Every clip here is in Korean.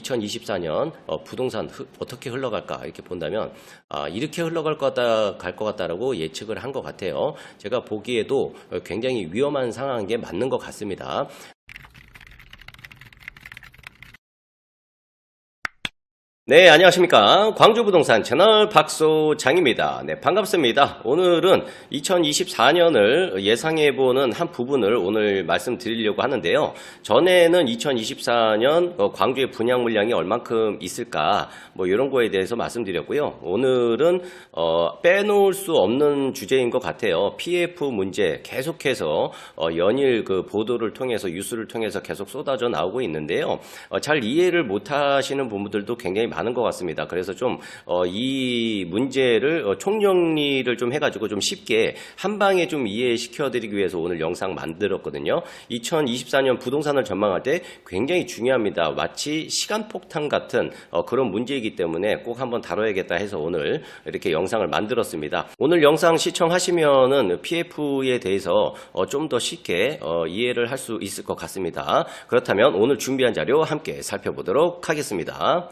2024년 어, 부동산 흐- 어떻게 흘러갈까 이렇게 본다면 아, 이렇게 흘러갈 거다 갈 것 같다라고 예측을 한 것 같아요. 제가 보기에도 어, 굉장히 위험한 상황인 게 맞는 것 같습니다. 네, 안녕하십니까. 광주부동산 채널 박소장입니다. 네, 반갑습니다. 오늘은 2024년을 예상해보는 한 부분을 오늘 말씀드리려고 하는데요. 전에는 2024년 어, 광주의 분양 물량이 얼만큼 있을까, 뭐 이런 거에 대해서 말씀드렸고요. 오늘은 어, 빼놓을 수 없는 주제인 것 같아요. PF 문제 계속해서 어, 연일 그 보도를 통해서 뉴스를 통해서 계속 쏟아져 나오고 있는데요. 어, 잘 이해를 못 하시는 부분들도 굉장히 많은 것 같습니다. 그래서 좀 이 문제를 어, 총정리를 좀 해가지고 좀 쉽게 한 방에 좀 이해시켜드리기 위해서 오늘 영상 만들었거든요. 2024년 부동산을 전망할 때 굉장히 중요합니다. 마치 시간 폭탄 같은 어, 그런 문제이기 때문에 꼭 한번 다뤄야겠다 해서 오늘 이렇게 영상을 만들었습니다. 오늘 영상 시청하시면은 PF에 대해서 어, 좀더 쉽게 어, 이해를 할 수 있을 것 같습니다. 그렇다면 오늘 준비한 자료 함께 살펴보도록 하겠습니다.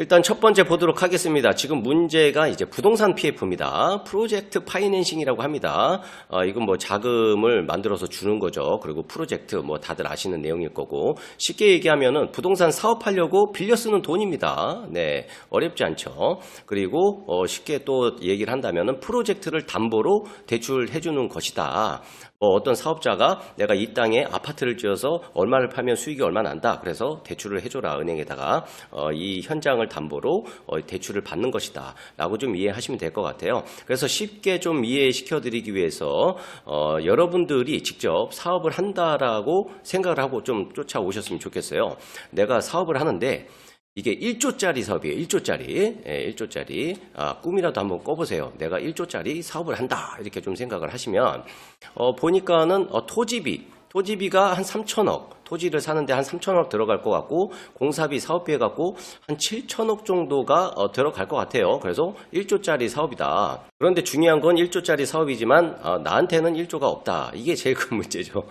일단 첫 번째 보도록 하겠습니다. 지금 문제가 이제 부동산 PF입니다. 프로젝트 파이낸싱이라고 합니다. 어, 이건 뭐 자금을 만들어서 주는 거죠. 그리고 프로젝트 뭐 다들 아시는 내용일 거고 쉽게 얘기하면은 부동산 사업하려고 빌려 쓰는 돈입니다. 네, 어렵지 않죠. 그리고 어, 쉽게 또 얘기를 한다면은 프로젝트를 담보로 대출해 주는 것이다. 뭐 어떤 사업자가 내가 이 땅에 아파트를 지어서 얼마를 팔면 수익이 얼마 난다. 그래서 대출을 해줘라 은행에다가 어, 이 현장을 담보로 어, 대출을 받는 것이다. 라고 좀 이해하시면 될 것 같아요. 그래서 쉽게 좀 이해시켜드리기 위해서 어, 여러분들이 직접 사업을 한다라고 생각을 하고 좀 쫓아오셨으면 좋겠어요. 내가 사업을 하는데 이게 1조짜리 사업이에요. 1조짜리. 예, 1조짜리. 아, 꿈이라도 한번 꿔보세요. 내가 1조짜리 사업을 한다. 이렇게 좀 생각을 하시면, 어, 보니까는, 어, 토지비. 토지비가 한 3천억. 토지를 사는데 한 3천억 들어갈 것 같고, 공사비, 사업비 해갖고 한 7천억 정도가 어, 들어갈 것 같아요. 그래서 1조짜리 사업이다. 그런데 중요한 건 1조짜리 사업이지만, 어, 나한테는 1조가 없다. 이게 제일 큰 문제죠.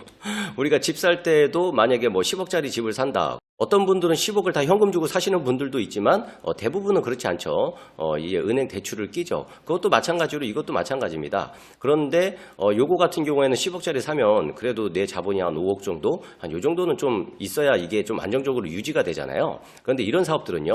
우리가 집 살 때도 만약에 뭐 10억짜리 집을 산다. 어떤 분들은 10억을 다 현금 주고 사시는 분들도 있지만 어, 대부분은 그렇지 않죠. 어, 이 은행 대출을 끼죠. 그것도 마찬가지로 이것도 마찬가지입니다. 그런데 어, 요거 같은 경우에는 10억짜리 사면 그래도 내 자본이 한 5억 정도, 한 요 정도는 좀 있어야 이게 좀 안정적으로 유지가 되잖아요. 그런데 이런 사업들은요.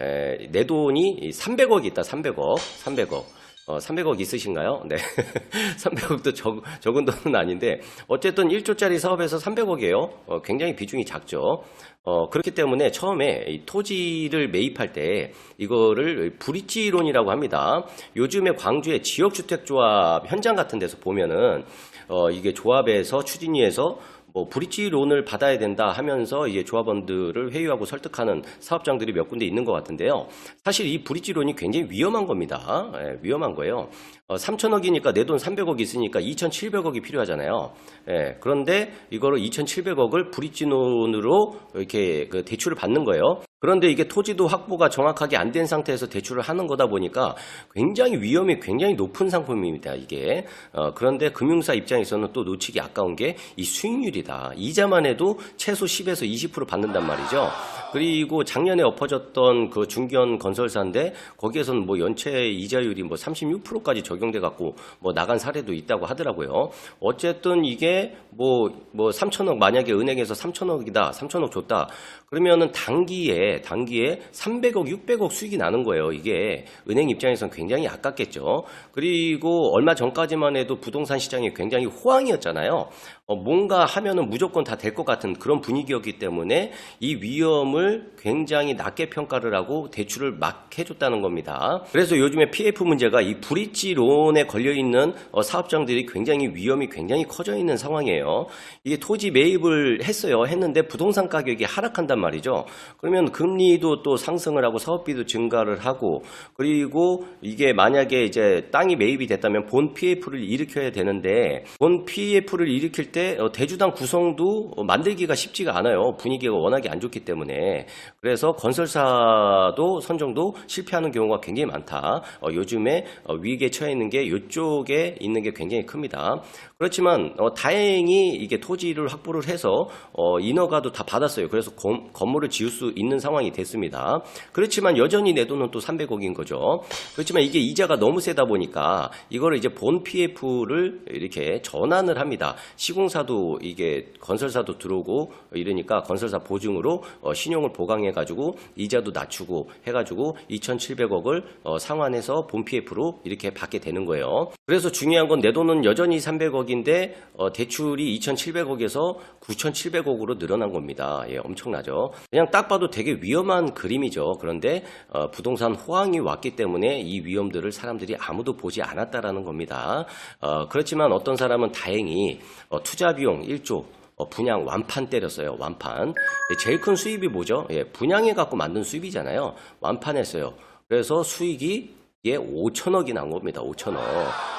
에, 내 돈이 300억이 있다. 300억, 300억. 어, 300억 있으신가요? 네. 300억도 적, 적은 돈은 아닌데, 어쨌든 1조짜리 사업에서 300억이에요. 어, 굉장히 비중이 작죠. 어, 그렇기 때문에 처음에 이 토지를 매입할 때 이거를 브릿지론이라고 합니다. 요즘에 광주의 지역주택조합 현장 같은 데서 보면은, 어, 이게 조합에서 추진위에서 뭐 브릿지 론을 받아야 된다 하면서 이제 조합원들을 회유하고 설득하는 사업장들이 몇 군데 있는 것 같은데요. 사실 이 브릿지 론이 굉장히 위험한 겁니다. 예, 위험한 거예요. 어, 3천억이니까 내 돈 300억 있으니까 2,700억이 필요하잖아요. 예, 그런데 이거를 2,700억을 브릿지 론으로 이렇게 그 대출을 받는 거예요. 그런데 이게 토지도 확보가 정확하게 안 된 상태에서 대출을 하는 거다 보니까 굉장히 위험이 굉장히 높은 상품입니다. 이게 어, 그런데 금융사 입장에서는 또 놓치기 아까운 게 이 수익률이다. 이자만 해도 최소 10에서 20% 받는단 말이죠. 그리고 작년에 엎어졌던 그 중견 건설사인데 거기에서는 뭐 연체 이자율이 뭐 36%까지 적용 돼 갖고 뭐 나간 사례도 있다고 하더라고요. 어쨌든 이게 뭐뭐 3천억 만약에 은행에서 3천억이다. 3천억 줬다. 그러면은 단기에 단기에 300억, 600억 수익이 나는 거예요. 이게 은행 입장에서는 굉장히 아깝겠죠. 그리고 얼마 전까지만 해도 부동산 시장이 굉장히 호황이었잖아요. 어, 뭔가 하면은 무조건 다 될 것 같은 그런 분위기였기 때문에 이 위험을 굉장히 낮게 평가를 하고 대출을 막 해줬다는 겁니다. 그래서 요즘에 PF 문제가 이 브릿지 론에 걸려 있는 어, 사업장들이 굉장히 위험이 굉장히 커져 있는 상황이에요. 이게 토지 매입을 했어요. 했는데 부동산 가격이 하락한단 말이죠. 그러면 금리도 또 상승을 하고 사업비도 증가를 하고 그리고 이게 만약에 이제 땅이 매입이 됐다면 본 PF를 일으켜야 되는데 본 PF를 일으킬 때 어, 대주당 구성도 어, 만들기가 쉽지가 않아요. 분위기가 워낙에 안 좋기 때문에. 그래서 건설사도 선정도 실패하는 경우가 굉장히 많다. 어, 요즘에 어, 위기에 처해 있는 게 이쪽에 있는 게 굉장히 큽니다. 그렇지만 어, 다행히 이게 토지를 확보를 해서 어, 인허가도 다 받았어요. 그래서 건, 건물을 지을 수 있는 상황이 됐습니다. 그렇지만 여전히 내 돈은 또 300억인 거죠. 그렇지만 이게 이자가 너무 세다 보니까 이거를 이제 본 PF를 이렇게 전환을 합니다. 시공 사도 이게 건설사도 들어오고 이러니까 건설사 보증으로 어, 신용을 보강해 가지고 이자도 낮추고 해 가지고 2,700억을 어, 상환해서 본 PF로 이렇게 받게 되는 거예요. 그래서 중요한 건 내 돈은 여전히 300억인데 어, 대출이 2,700억에서 9,700억으로 늘어난 겁니다. 예, 엄청나죠. 그냥 딱 봐도 되게 위험한 그림이죠. 그런데 어, 부동산 호황이 왔기 때문에 이 위험들을 사람들이 아무도 보지 않았다라는 겁니다. 어, 그렇지만 어떤 사람은 다행히 어, 투자 비용 1조 어, 분양 완판 때렸어요. 완판. 예, 제일 큰 수입이 뭐죠? 예, 분양해 갖고 만든 수입이잖아요. 완판했어요. 그래서 수익이 이게 5천억이 난 겁니다. 5천억.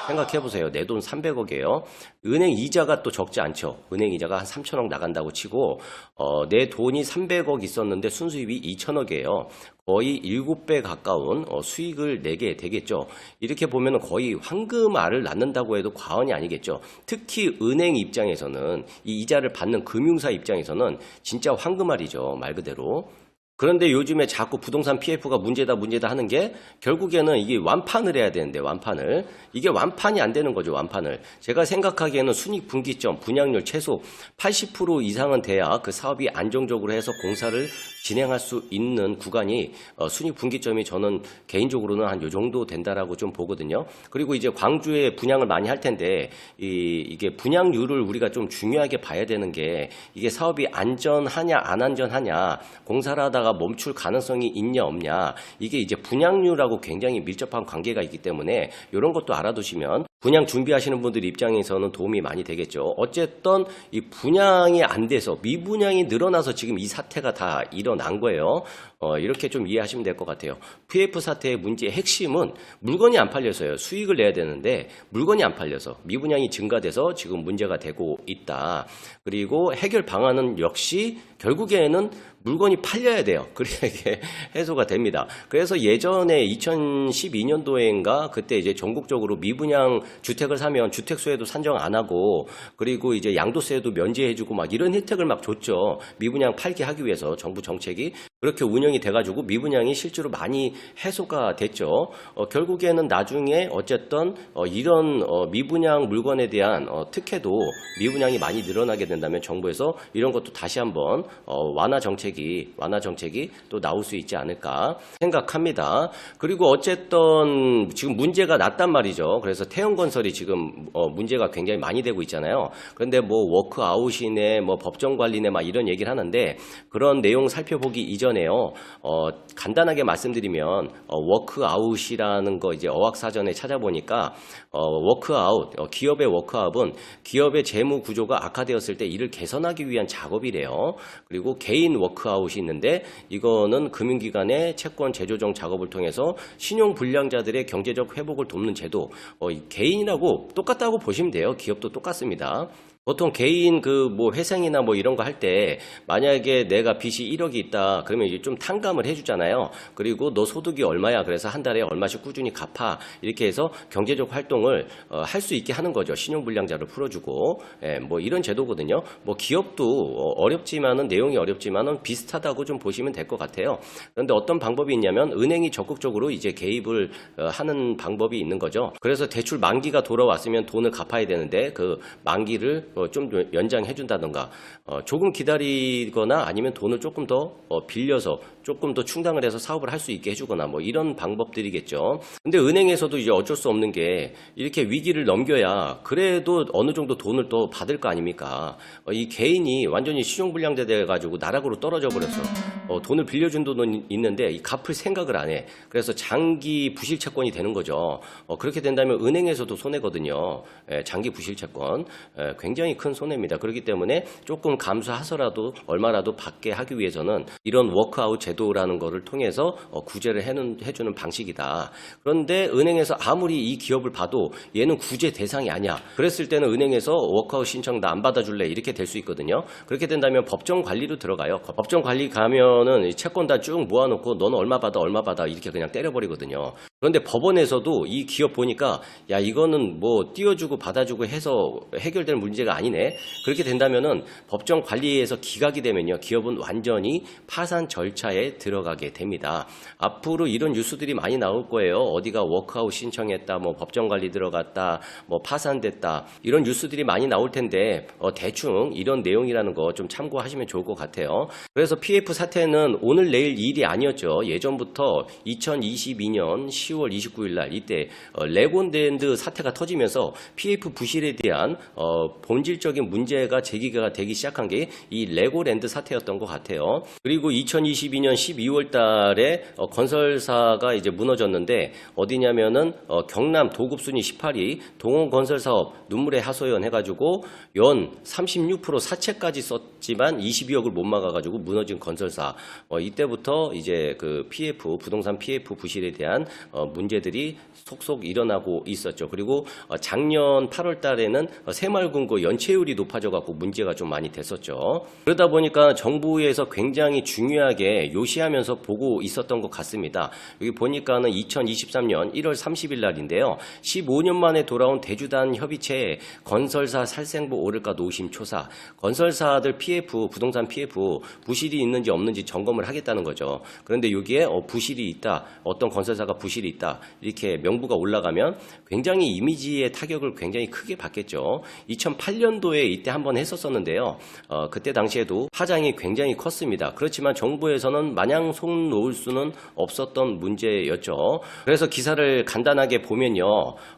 생각해 보세요. 내 돈 300억이에요. 은행 이자가 또 적지 않죠. 은행 이자가 한 3천억 나간다고 치고 어, 내 돈이 300억 있었는데 순수입이 2천억이에요. 거의 7배 가까운 어, 수익을 내게 되겠죠. 이렇게 보면 거의 황금알을 낳는다고 해도 과언이 아니겠죠. 특히 은행 입장에서는 이 이자를 받는 금융사 입장에서는 진짜 황금알이죠. 말 그대로. 그런데 요즘에 자꾸 부동산 PF가 문제다 문제다 하는 게 결국에는 이게 완판을 해야 되는데 완판을 이게 완판이 안 되는 거죠 완판을 제가 생각하기에는 순익 분기점 분양률 최소 80% 이상은 돼야 그 사업이 안정적으로 해서 공사를 진행할 수 있는 구간이 어, 순익 분기점이 저는 개인적으로는 한 요 정도 된다라고 좀 보거든요. 그리고 이제 광주에 분양을 많이 할 텐데 이, 이게 분양률을 우리가 좀 중요하게 봐야 되는 게 이게 사업이 안전하냐 안 안전하냐 공사를 하다가 멈출 가능성이 있냐 없냐. 이게 이제 분양률하고 굉장히 밀접한 관계가 있기 때문에 이런 것도 알아두시면 분양 준비하시는 분들 입장에서는 도움이 많이 되겠죠. 어쨌든 이 분양이 안 돼서 미분양이 늘어나서 지금 이 사태가 다 일어난 거예요. 어, 이렇게 좀 이해하시면 될 것 같아요. PF 사태의 문제의 핵심은 물건이 안 팔려서요. 수익을 내야 되는데 물건이 안 팔려서 미분양이 증가돼서 지금 문제가 되고 있다. 그리고 해결 방안은 역시 결국에는 물건이 팔려야 돼요. 그래야 이게 해소가 됩니다. 그래서 예전에 2012년도인가 그때 이제 전국적으로 미분양 주택을 사면 주택수에도 산정 안 하고 그리고 이제 양도세도 면제해주고 막 이런 혜택을 막 줬죠. 미분양 팔게 하기 위해서 정부 정책이 그렇게 운영이 돼가지고 미분양이 실제로 많이 해소가 됐죠. 어, 결국에는 나중에 어쨌든 어, 이런 어, 미분양 물건에 대한 어, 특혜도 미분양이 많이 늘어나게 된다면 정부에서 이런 것도 다시 한번 어, 완화 정책이 완화 정책이 또 나올 수 있지 않을까 생각합니다. 그리고 어쨌든 지금 문제가 났단 말이죠. 그래서 태형건설이 지금 어, 문제가 굉장히 많이 되고 있잖아요. 그런데 뭐 워크아웃이네, 뭐 법정 관리네, 막 이런 얘기를 하는데 그런 내용 살펴보기 이전 에요. 어, 간단하게 말씀드리면 어, 워크아웃이라는 거 이제 어학사전에 찾아보니까 어, 워크아웃, 어, 기업의 워크아웃은 기업의 재무 구조가 악화되었을 때 이를 개선하기 위한 작업이래요. 그리고 개인 워크아웃이 있는데 이거는 금융기관의 채권 재조정 작업을 통해서 신용 불량자들의 경제적 회복을 돕는 제도. 어, 이 개인이라고 똑같다고 보시면 돼요. 기업도 똑같습니다. 보통 개인 그 뭐 회생이나 뭐 이런 거 할 때 만약에 내가 빚이 1억이 있다 그러면 이제 좀 탕감을 해주잖아요. 그리고 너 소득이 얼마야 그래서 한 달에 얼마씩 꾸준히 갚아 이렇게 해서 경제적 활동을 어, 할 수 있게 하는 거죠. 신용불량자를 풀어주고 예, 뭐 이런 제도거든요. 뭐 기업도 어, 어렵지만은 내용이 어렵지만은 비슷하다고 좀 보시면 될 것 같아요. 그런데 어떤 방법이 있냐면 은행이 적극적으로 이제 개입을 어, 하는 방법이 있는 거죠. 그래서 대출 만기가 돌아왔으면 돈을 갚아야 되는데 그 만기를 어, 좀 연장해 준다던가 어, 조금 기다리거나 아니면 돈을 조금 더 어, 빌려서 조금 더 충당을 해서 사업을 할 수 있게 해주거나 뭐 이런 방법들이겠죠. 근데 은행에서도 이제 어쩔 수 없는 게 이렇게 위기를 넘겨야 그래도 어느 정도 돈을 또 받을 거 아닙니까? 어, 이 개인이 완전히 신용불량자 돼가지고 나락으로 떨어져 버려서 어, 돈을 빌려준 돈은 있는데 이 갚을 생각을 안 해. 그래서 장기 부실 채권이 되는 거죠. 어, 그렇게 된다면 은행에서도 손해거든요. 예, 장기 부실 채권 예, 굉장히 큰 손해입니다. 그렇기 때문에 조금 감수하서라도 얼마라도 받게 하기 위해서는 이런 워크아웃 제도 라는 거를 통해서 어, 구제를 해는, 해주는 방식이다. 그런데 은행에서 아무리 이 기업을 봐도 얘는 구제 대상이 아니야. 그랬을 때는 은행에서 워크아웃 신청 나 안 받아줄래 이렇게 될 수 있거든요. 그렇게 된다면 법정 관리로 들어가요. 법정 관리 가면은 이 채권 다 쭉 모아놓고 너는 얼마 받아 얼마 받아 이렇게 그냥 때려버리거든요. 그런데 법원에서도 이 기업 보니까 야 이거는 뭐 띄워주고 받아주고 해서 해결될 문제가 아니네. 그렇게 된다면은 법정 관리에서 기각이 되면요 기업은 완전히 파산 절차에 들어가게 됩니다. 앞으로 이런 뉴스들이 많이 나올 거예요. 어디가 워크아웃 신청했다, 뭐 법정 관리 들어갔다, 뭐 파산됐다 이런 뉴스들이 많이 나올 텐데 어, 대충 이런 내용이라는 거 좀 참고하시면 좋을 것 같아요. 그래서 PF 사태는 오늘 내일 일이 아니었죠. 예전부터 2022년 10월 29일 날 이때 어, 레곤랜드 사태가 터지면서 PF 부실에 대한 어, 본질적인 문제가 제기가 되기 시작한 게 이 레고랜드 사태였던 것 같아요. 그리고 2022년 12월 달에 어, 건설사가 이제 무너졌는데 어디냐면은 어, 경남 도급순위 18위 동원건설사업 눈물의 하소연 해가지고 연 36% 사채까지 썼지만 22억을 못 막아가지고 무너진 건설사 어, 이때부터 이제 그 PF 부동산 PF 부실에 대한 어, 문제들이 속속 일어나고 있었죠. 그리고 어, 작년 8월 달에는 어, 새마을금고 연체율이 높아져 갖고 문제가 좀 많이 됐었죠. 그러다 보니까 정부에서 굉장히 중요하게 요시하면서 보고 있었던 것 같습니다. 여기 보니까는 2023년 1월 30일 날인데요. 15년 만에 돌아온 대주단 협의체에 건설사 살생부 오를까 노심 초사, 건설사들 PF, 부동산 PF 부실이 있는지 없는지 점검을 하겠다는 거죠. 그런데 여기에 어, 부실이 있다, 어떤 건설사가 부실이 있다 이렇게 명부가 올라가면 굉장히 이미지의 타격을 굉장히 크게 받겠죠. 2008년도에 이때 한번 했었었는데요. 어, 그때 당시에도 파장이 굉장히 컸습니다. 그렇지만 정부에서는 마냥 손 놓을 수는 없었던 문제였죠. 그래서 기사를 간단하게 보면요.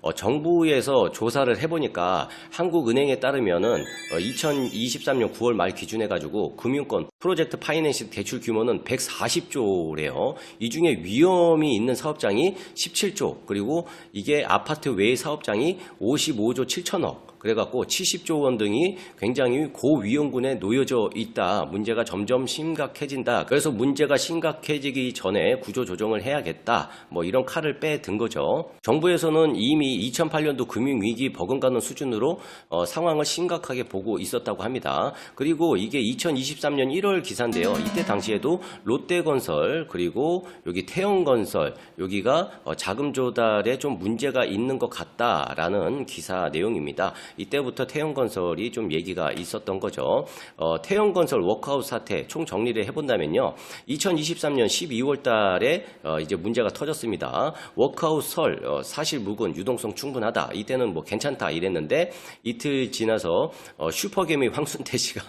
어, 정부에서 조사를 해보니까 한국은행에 따르면은 어, 2023년 9월 말 기준해 가지고 금융권 프로젝트 파이낸싱 대출 규모는 140조래요. 이 중에 위험이 있는 사업장이 17조 그리고 이게 아파트 외 사업장이 55조 7천억 그래갖고 70조 원 등이 굉장히 고위험군에 놓여져 있다. 문제가 점점 심각해진다. 그래서 문제가 심각해지기 전에 구조 조정을 해야겠다. 뭐 이런 칼을 빼든 거죠. 정부에서는 이미 2008년도 금융위기 버금가는 수준으로 어, 상황을 심각하게 보고 있었다고 합니다. 그리고 이게 2023년 1월 기사인데요. 이때 당시에도 롯데건설 그리고 여기 태영건설 여기가 어, 자금 조달에 좀 문제가 있는 것 같다라는 기사 내용입니다. 이때부터 태영건설이 좀 얘기가 있었던 거죠. 어, 태영건설 워크아웃 사태 총 정리를 해본다면요. 2023년 12월 달에 어, 이제 문제가 터졌습니다. 워크아웃 설 어, 사실 무근 유동성 충분하다. 이때는 뭐 괜찮다 이랬는데 이틀 지나서 어, 슈퍼개미 황순태 씨가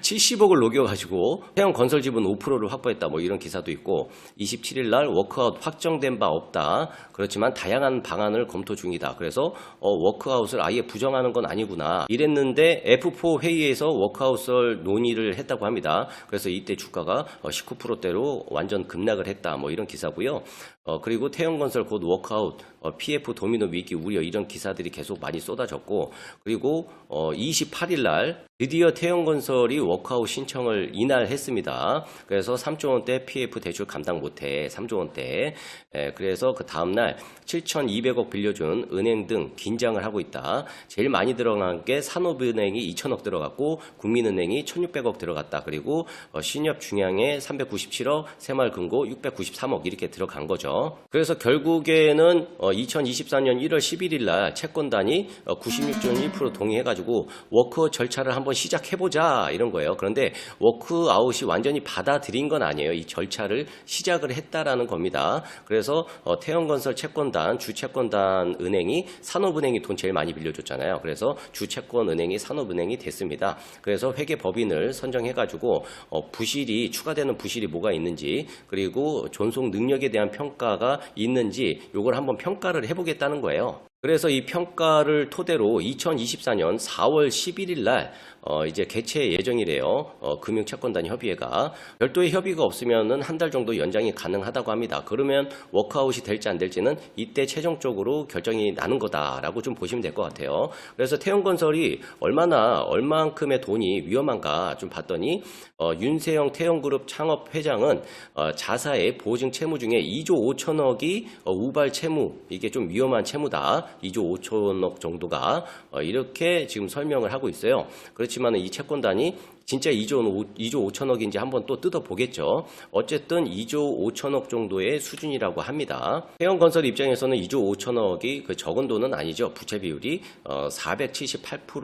70억을 녹여가지고 태영건설 지분 5%를 확보했다. 뭐 이런 기사도 있고 27일 날 워크아웃 확정된 바 없다. 그렇지만 다양한 방안을 검토 중이다. 그래서 어, 워크아웃을 아예 부정하는 건 아니구나. 이랬는데 F4 회의에서 워크아웃을 논의를 했다고 합니다. 그래서 이때 주가가 19% 대로 완전 급락을 했다. 뭐 이런 기사고요. 어, 그리고 태영건설 곧 워크아웃, 어, PF 도미노 위기 우려 이런 기사들이 계속 많이 쏟아졌고 그리고 어, 28일 날 드디어 태영건설이 워크아웃 신청을 이날 했습니다. 그래서 3조 원대 PF 대출 감당 못해 3조 원대. 에, 그래서 그 다음 날 7,200억 빌려준 은행 등 긴장을 하고 있다. 제일 많이 들어간 게 산업은행이 2천억 들어갔고 국민은행이 1,600억 들어갔다. 그리고 어, 신협 중앙에 397억, 새마을금고 693억 이렇게 들어간 거죠. 그래서 결국에는 어, 2024년 1월 11일 날 채권단이 어, 96.1% 동의해가지고 워크 절차를 한번 시작해보자 이런 거예요. 그런데 워크아웃이 완전히 받아들인 건 아니에요. 이 절차를 시작을 했다라는 겁니다. 그래서 어, 태영건설 채권단, 주채권단 은행이 산업은행이 돈 제일 많이 빌려줬잖아요. 그래서 주채권은행이 산업은행이 됐습니다. 그래서 회계법인을 선정해가지고 어, 부실이 추가되는 부실이 뭐가 있는지 그리고 존속 능력에 대한 평가 가 있는지 요걸 한번 평가를 해보겠다는 거예요. 그래서 이 평가를 토대로 2024년 4월 11일 날 어, 이제 개최 예정이래요. 어, 금융채권단 협의회가 별도의 협의가 없으면은 한 달 정도 연장이 가능하다고 합니다. 그러면 워크아웃이 될지 안 될지는 이때 최종적으로 결정이 나는 거다라고 좀 보시면 될 것 같아요. 그래서 태영건설이 얼마나 얼만큼의 돈이 위험한가 좀 봤더니 어, 윤세영 태영그룹 창업 회장은 어, 자사의 보증 채무 중에 2조 5천억이 어, 우발 채무 이게 좀 위험한 채무다. 2조 5천억 정도가 어, 이렇게 지금 설명을 하고 있어요. 그렇지 만 이 채권단이 진짜 2조, 2조 5천억인지 한번 또 뜯어보겠죠. 어쨌든 2조 5천억 정도의 수준이라고 합니다. 태영건설 입장에서는 2조 5천억이 그 적은 돈은 아니죠. 부채 비율이 어, 478%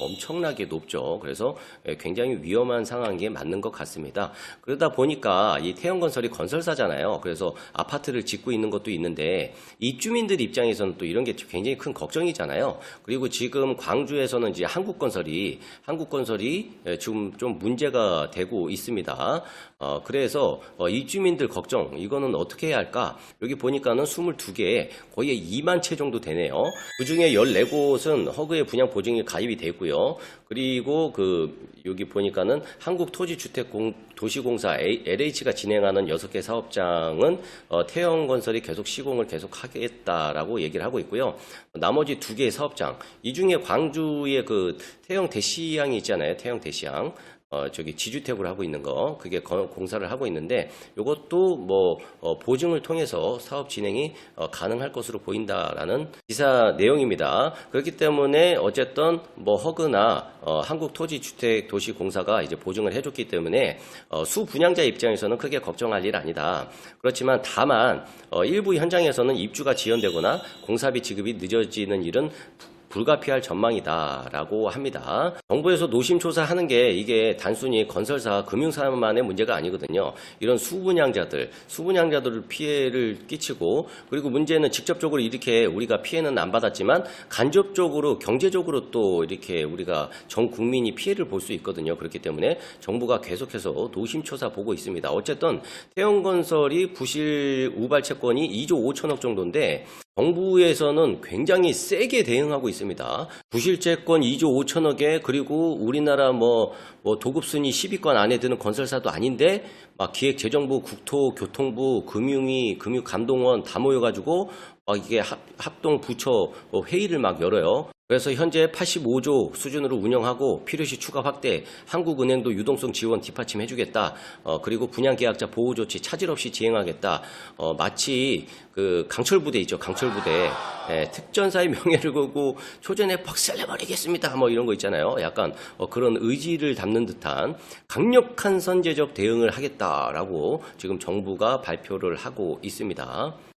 엄청나게 높죠. 그래서 예, 굉장히 위험한 상황에 맞는 것 같습니다. 그러다 보니까 이 태영건설이 건설사잖아요. 그래서 아파트를 짓고 있는 것도 있는데 입주민들 입장에서는 또 이런 게 굉장히 큰 걱정이잖아요. 그리고 지금 광주에서는 이제 한국건설이 한국건설이 예, 지금 좀 문제가 되고 있습니다. 어, 그래서 어, 입주민들 걱정 이거는 어떻게 해야 할까? 여기 보니까는 22개 거의 2만 채 정도 되네요. 그 중에 14곳은 허그의 분양 보증이 가입이 되고요. 그리고 그 여기 보니까는 한국토지주택 도시공사 LH가 진행하는 6개 사업장은 어, 태영건설이 계속 시공을 계속 하겠다라고 얘기를 하고 있고요. 나머지 두 개의 사업장 이 중에 광주의 그 태영 대시양이 있잖아요. 태영 대시양. 어, 저기 지주택으로 하고 있는 거, 그게 거- 공사를 하고 있는데, 이것도 뭐, 어, 보증을 통해서 사업 진행이 어, 가능할 것으로 보인다라는 기사 내용입니다. 그렇기 때문에 어쨌든 뭐 허그나 어, 한국토지주택도시공사가 이제 보증을 해줬기 때문에 어, 수분양자 입장에서는 크게 걱정할 일 아니다. 그렇지만 다만 어, 일부 현장에서는 입주가 지연되거나 공사비 지급이 늦어지는 일은 불가피할 전망이다라고 합니다. 정부에서 노심초사하는 게 이게 단순히 건설사, 금융사만의 문제가 아니거든요. 이런 수분양자들, 수분양자들을 피해를 끼치고 그리고 문제는 직접적으로 이렇게 우리가 피해는 안 받았지만 간접적으로 경제적으로 또 이렇게 우리가 전 국민이 피해를 볼 수 있거든요. 그렇기 때문에 정부가 계속해서 노심초사 보고 있습니다. 어쨌든 태영건설이 부실 우발 채권이 2조 5천억 정도인데 정부에서는 굉장히 세게 대응하고 있습니다. 부실채권 2조 5천억에 그리고 우리나라 뭐, 뭐 도급순위 10위권 안에 드는 건설사도 아닌데 막 기획재정부, 국토 교통부, 금융위, 금융감독원 다 모여가지고 막 이게 합, 합동 부처 뭐 회의를 막 열어요. 그래서 현재 85조 수준으로 운영하고 필요시 추가 확대, 한국은행도 유동성 지원 뒷받침 해 주겠다. 어, 그리고 분양계약자 보호 조치 차질 없이 지행하겠다. 어, 마치 그 강철부대 있죠, 강철부대. 예, 특전사의 명예를 걸고 초전에 박살 내버리겠습니다. 뭐 이런 거 있잖아요. 약간 어, 그런 의지를 담는 듯한 강력한 선제적 대응을 하겠다라고 지금 정부가 발표를 하고 있습니다.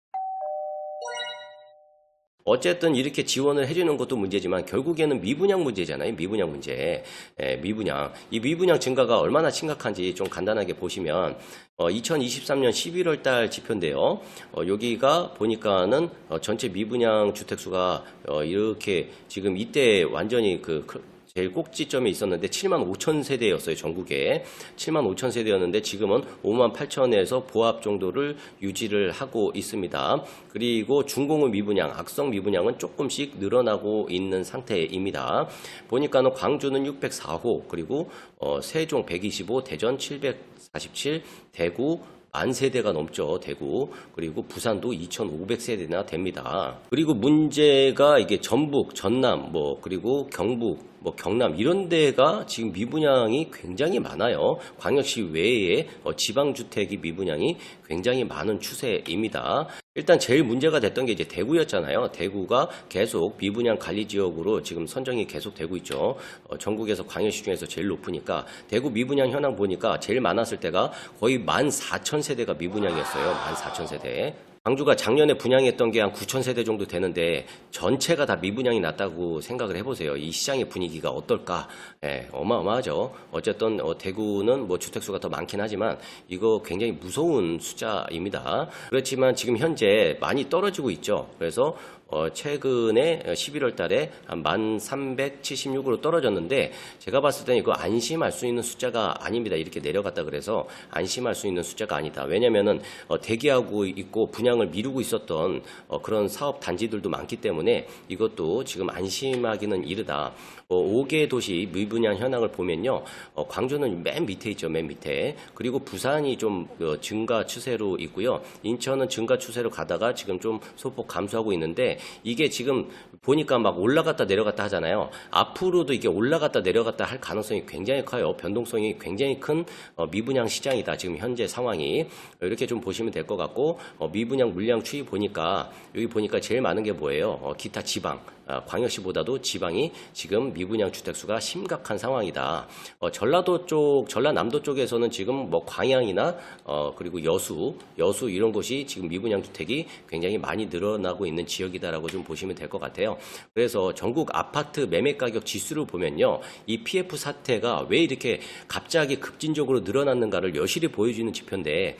어쨌든 이렇게 지원을 해주는 것도 문제지만 결국에는 미분양 문제잖아요. 미분양 문제. 예, 미분양. 이 미분양 증가가 얼마나 심각한지 좀 간단하게 보시면 어, 2023년 11월 달 지표인데요. 어, 여기가 보니까는 어, 전체 미분양 주택 수가 어, 이렇게 지금 이때 완전히 그 크- 제일 꼭지점에 있었는데 7만 5천 세대였어요 전국에 7만 5천 세대였는데 지금은 5만 8천에서 보합 정도를 유지를 하고 있습니다. 그리고 중공업 미분양, 악성 미분양은 조금씩 늘어나고 있는 상태입니다. 보니까는 광주는 604호 그리고 어, 세종 125, 대전 747, 대구 만 세대가 넘죠, 대구. 그리고 부산도 2,500세대나 됩니다. 그리고 문제가 이게 전북, 전남, 뭐, 그리고 경북, 뭐, 경남, 이런 데가 지금 미분양이 굉장히 많아요. 광역시 외에 어, 지방 주택이 미분양이 굉장히 많은 추세입니다. 일단 제일 문제가 됐던 게 이제 대구였잖아요. 대구가 계속 미분양 관리 지역으로 지금 선정이 계속 되고 있죠. 어, 전국에서 광역시 중에서 제일 높으니까 대구 미분양 현황 보니까 제일 많았을 때가 거의 14,000세대가 미분양이었어요. 14,000세대. 광주가 작년에 분양했던 게 한 9천 세대 정도 되는데 전체가 다 미분양이 났다고 생각을 해보세요. 이 시장의 분위기가 어떨까? 예, 어마어마하죠. 어쨌든 어, 대구는 뭐 주택 수가 더 많긴 하지만 이거 굉장히 무서운 숫자입니다. 그렇지만 지금 현재 많이 떨어지고 있죠. 그래서 어, 최근에 11월 달에 한 1376으로 떨어졌는데 제가 봤을 때는 이거 안심할 수 있는 숫자가 아닙니다. 이렇게 내려갔다 그래서 안심할 수 있는 숫자가 아니다. 왜냐면은 어, 대기하고 있고 분양을 미루고 있었던 어, 그런 사업 단지들도 많기 때문에 이것도 지금 안심하기는 이르다. 어, 5개 도시 미분양 현황을 보면요. 어, 광주는 맨 밑에 있죠. 맨 밑에. 그리고 부산이 좀 어, 증가 추세로 있고요. 인천은 증가 추세로 가다가 지금 좀 소폭 감소하고 있는데 이게 지금 보니까 막 올라갔다 내려갔다 하잖아요. 앞으로도 이게 올라갔다 내려갔다 할 가능성이 굉장히 커요. 변동성이 굉장히 큰 어, 미분양 시장이다. 지금 현재 상황이 이렇게 좀 보시면 될 것 같고 어, 미분양 물량 추이 보니까 여기 보니까 제일 많은 게 뭐예요? 어, 기타 지방. 아, 광역시보다도 지방이 지금 미분양 주택수가 심각한 상황이다. 어, 전라도 쪽, 전라남도 쪽에서는 지금 뭐 광양이나 어, 그리고 여수, 여수 이런 곳이 지금 미분양 주택이 굉장히 많이 늘어나고 있는 지역이다라고 좀 보시면 될 것 같아요. 그래서 전국 아파트 매매 가격 지수를 보면요, 이 PF 사태가 왜 이렇게 갑자기 급진적으로 늘어났는가를 여실히 보여주는 지표인데.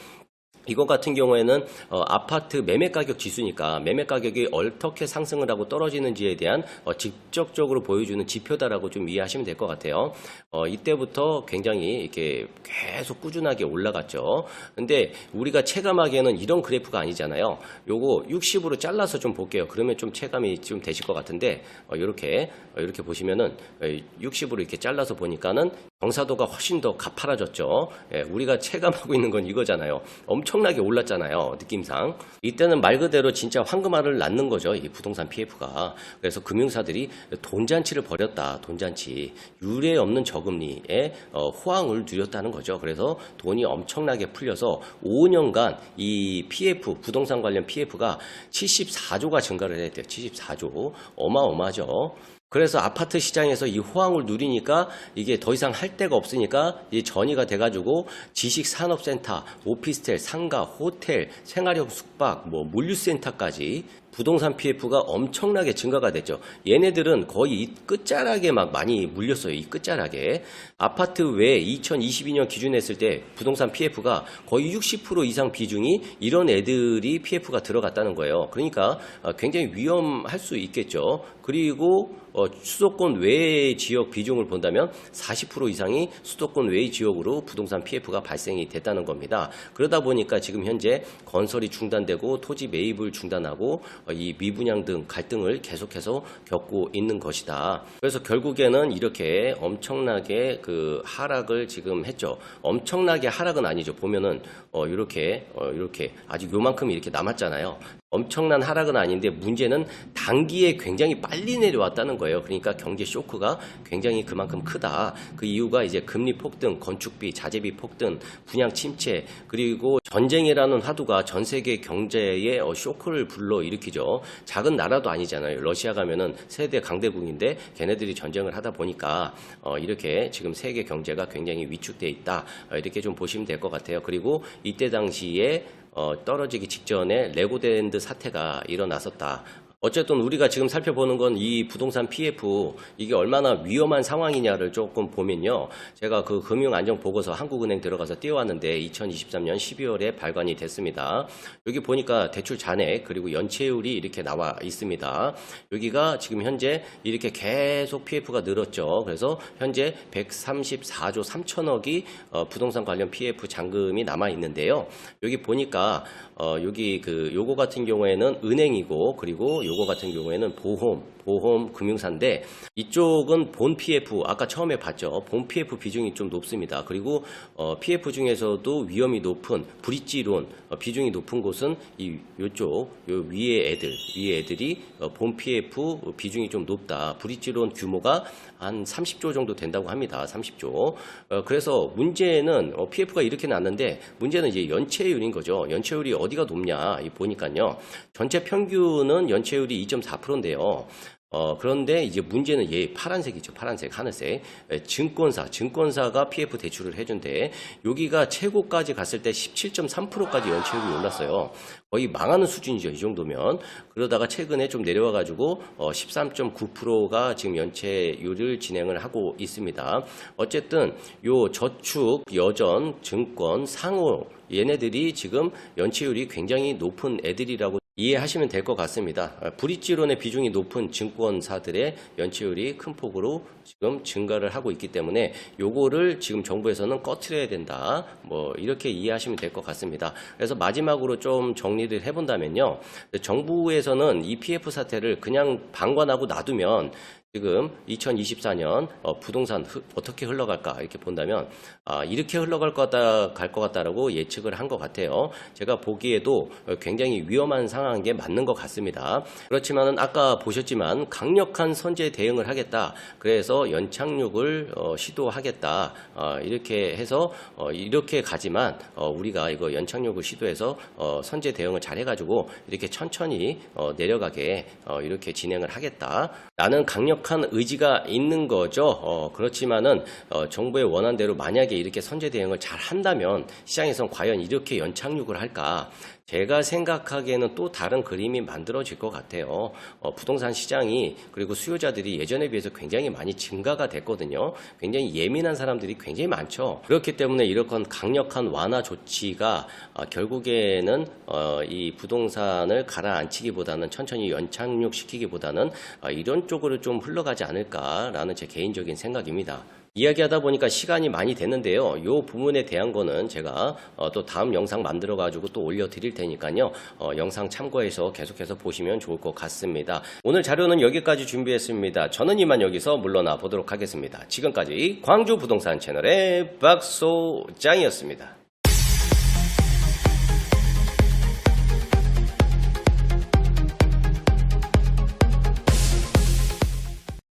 이거 같은 경우에는 어, 아파트 매매 가격 지수니까 매매 가격이 어떻게 상승을 하고 떨어지는지에 대한 어, 직접적으로 보여주는 지표다라고 좀 이해하시면 될 것 같아요. 어, 이때부터 굉장히 이렇게 계속 꾸준하게 올라갔죠. 근데 우리가 체감하기에는 이런 그래프가 아니잖아요. 요거 60으로 잘라서 좀 볼게요. 그러면 좀 체감이 좀 되실 것 같은데 어, 이렇게 어, 이렇게 보시면은 어, 60으로 이렇게 잘라서 보니까는 경사도가 훨씬 더 가파라졌죠. 예, 우리가 체감하고 있는 건 이거잖아요. 엄청 나게 올랐잖아요. 느낌상. 이때는 말 그대로 진짜 황금알을 낳는 거죠. 이 부동산 PF가. 그래서 금융사들이 돈잔치를 벌였다. 돈잔치. 유례 없는 저금리에 어, 호황을 누렸다는 거죠. 그래서 돈이 엄청나게 풀려서 5년간 이 PF, 부동산 관련 PF가 74조가 증가를 했대요. 74조. 어마어마하죠. 그래서 아파트 시장에서 이 호황을 누리니까 이게 더 이상 할 데가 없으니까 이 전이가 돼가지고 지식산업센터, 오피스텔, 상가, 호텔, 생활형 숙박, 뭐 물류센터까지 부동산 PF가 엄청나게 증가가 됐죠. 얘네들은 거의 이 끝자락에 막 많이 물렸어요. 이 끝자락에. 아파트 외에 2022년 기준했을 때 부동산 PF가 거의 60% 이상 비중이 이런 애들이 PF가 들어갔다는 거예요. 그러니까 어, 굉장히 위험할 수 있겠죠. 그리고 어, 수도권 외의 지역 비중을 본다면 40% 이상이 수도권 외의 지역으로 부동산 PF가 발생이 됐다는 겁니다. 그러다 보니까 지금 현재 건설이 중단되고 토지 매입을 중단하고 어, 이 미분양 등 갈등을 계속해서 겪고 있는 것이다. 그래서 결국에는 이렇게 엄청나게 그 하락을 지금 했죠. 엄청나게 하락은 아니죠. 보면은 어, 이렇게 어, 이렇게 아직 요만큼 이렇게 남았잖아요. 엄청난 하락은 아닌데 문제는 단기에 굉장히 빨리 내려왔다는 거예요. 그러니까 경제 쇼크가 굉장히 그만큼 크다. 그 이유가 이제 금리 폭등, 건축비, 자재비 폭등, 분양 침체, 그리고 전쟁이라는 화두가 전 세계 경제에 어, 쇼크를 불러 일으키죠. 작은 나라도 아니잖아요. 러시아 가면은 세대 강대국인데 걔네들이 전쟁을 하다 보니까 어, 이렇게 지금 세계 경제가 굉장히 위축돼 있다. 어, 이렇게 좀 보시면 될 것 같아요. 그리고 이때 당시에 어, 떨어지기 직전에 레고랜드 사태가 일어났었다. 어쨌든 우리가 지금 살펴보는 건 이 부동산 PF 이게 얼마나 위험한 상황이냐를 조금 보면요. 제가 그 금융안정 보고서 한국은행 들어가서 띄워왔는데 2023년 12월에 발간이 됐습니다. 여기 보니까 대출 잔액 그리고 연체율이 이렇게 나와 있습니다. 여기가 지금 현재 이렇게 계속 PF가 늘었죠. 그래서 현재 134조 3천억이 어, 부동산 관련 PF 잔금이 남아 있는데요. 여기 보니까 어, 여기 그 요거 같은 경우에는 은행이고 그리고 요거 같은 경우에는 보험, 보험 금융사인데 이쪽은 본 PF 아까 처음에 봤죠. 본 PF 비중이 좀 높습니다. 그리고 어, PF 중에서도 위험이 높은 브릿지론 어, 비중이 높은 곳은 이 요쪽 요 위에 애들 위에 애들이 어, 본 PF 비중이 좀 높다. 브릿지론 규모가 한 30조 정도 된다고 합니다. 30조. 어, 그래서 문제는 어, PF가 이렇게 났는데 문제는 이제 연체율인 거죠. 연체율이 어디가 높냐 이 보니까요. 전체 평균은 연체율이 2.4%인데요. 어, 그런데 이제 문제는 얘 파란색이죠. 파란색, 하늘색. 에, 증권사, 증권사가 PF 대출을 해준대. 여기가 최고까지 갔을 때 17.3%까지 연체율이 올랐어요. 거의 망하는 수준이죠. 이 정도면. 그러다가 최근에 좀 내려와가지고 어, 13.9%가 지금 연체율을 진행을 하고 있습니다. 어쨌든 요 저축, 여전, 증권, 상호 얘네들이 지금 연체율이 굉장히 높은 애들이라고 이해하시면 될 것 같습니다. 아, 브릿지론의 비중이 높은 증권사들의 연체율이 큰 폭으로 지금 증가를 하고 있기 때문에 요거를 지금 정부에서는 꺼트려야 된다. 뭐 이렇게 이해하시면 될 것 같습니다. 그래서 마지막으로 좀 정리를 해본다면요. 정부에서는 이 PF 사태를 그냥 방관하고 놔두면 지금 2024년 어, 부동산 흐- 어떻게 흘러갈까 이렇게 본다면 아, 이렇게 흘러갈 것 같다 갈 것 같다라고 예측을 한 것 같아요. 제가 보기에도 어, 굉장히 위험한 상황인 게 맞는 것 같습니다. 그렇지만은 아까 보셨지만 강력한 선제 대응을 하겠다. 그래서 연착륙을 어, 시도하겠다. 어, 이렇게 해서 어, 이렇게 가지만 어, 우리가 이거 연착륙을 시도해서 어, 선제 대응을 잘 해가지고 이렇게 천천히 어, 내려가게 어, 이렇게 진행을 하겠다. 나는 강력 한 의지가 있는 거죠. 어, 그렇지만은 어, 정부의 원한대로 만약에 이렇게 선제 대응을 잘 한다면 시장에선 과연 이렇게 연착륙을 할까? 제가 생각하기에는 또 다른 그림이 만들어질 것 같아요. 어, 부동산 시장이 그리고 수요자들이 예전에 비해서 굉장히 많이 증가가 됐거든요. 굉장히 예민한 사람들이 굉장히 많죠. 그렇기 때문에 이런 강력한 완화 조치가 어, 결국에는 어, 이 부동산을 가라앉히기보다는 천천히 연착륙시키기보다는 어, 이런 쪽으로 좀 흘러가지 않을까라는 제 개인적인 생각입니다. 이야기하다 보니까 시간이 많이 됐는데요. 이 부분에 대한 거는 제가 어, 또 다음 영상 만들어 가지고 또 올려 드릴 테니까요. 어, 영상 참고해서 계속해서 보시면 좋을 것 같습니다. 오늘 자료는 여기까지 준비했습니다. 저는 이만 여기서 물러나 보도록 하겠습니다. 지금까지 광주 부동산 채널의 박소장이었습니다.